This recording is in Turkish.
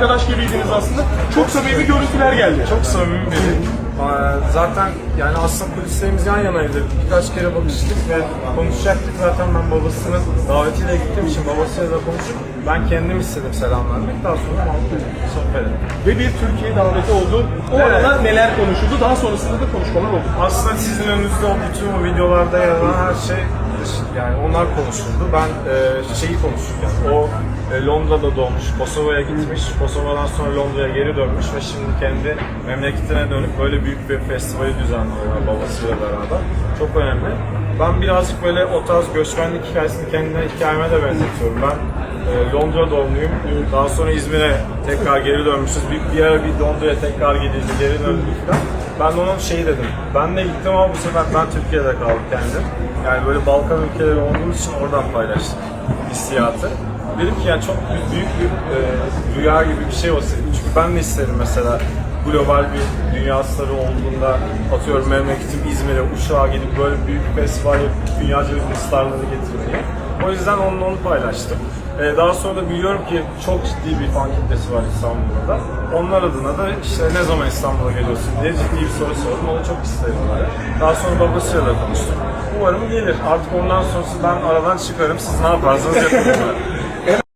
arkadaş gibiydiniz aslında. Çok samimi görüntüler geldi. Çok samimi biri. Aa, Zaten yani aslında kulislerimiz yan yanaydı. Birkaç kere bakıştık ve konuşacaktık. Zaten ben babasının davetiyle gittiğim için babasıyla da konuşup ben kendim istedim selam vermek. Daha sonra sohbet ettik. Ve bir Türkiye daveti oldu. O Evet. aralar neler konuşuldu? Daha sonrasında da konuşmalar oldu. Aslında sizin önünüzde o bütün o videolarda yer alan her şey yani onlar konuşuldu. Ben e, şeyi konuştum yani. O Londra'da doğmuş, Kosova'ya gitmiş, Kosova'dan sonra Londra'ya geri dönmüş ve şimdi kendi memleketine dönüp böyle büyük bir festivali düzenliyorlar babasıyla beraber. Çok önemli. Ben birazcık böyle o tarz göçmenlik hikayesini kendine hikayeme de benzetiyorum. Ben e, Londra doğumluyum. Daha sonra İzmir'e tekrar geri dönmüşüz. Bir, bir ara bir Londra'ya tekrar gidildi, geri döndük. Ben de onun şeyi dedim. Ben de gittim ama bu sefer ben Türkiye'de kaldım kendim. Yani böyle Balkan ülkeleri olduğumuz için oradan paylaştım hissiyatı. Dedim ki yani çok büyük, bir e, rüya gibi bir şey olsa. Çünkü ben de isterim mesela global bir dünya starı olduğunda atıyorum memleketim İzmir'e uçağa gidip böyle büyük bir festival yapıp dünyaca bir starları getirmeyi. O yüzden onunla onu paylaştım. Ee, daha sonra da biliyorum ki çok ciddi bir fan kitlesi var İstanbul'da. Onlar adına da işte ne zaman İstanbul'a geliyorsun diye ciddi bir soru sordum. Onu çok isterim. Daha sonra babasıyla da konuştum. Umarım gelir. Artık ondan sonrası ben aradan çıkarım. Siz ne yaparsanız yapın.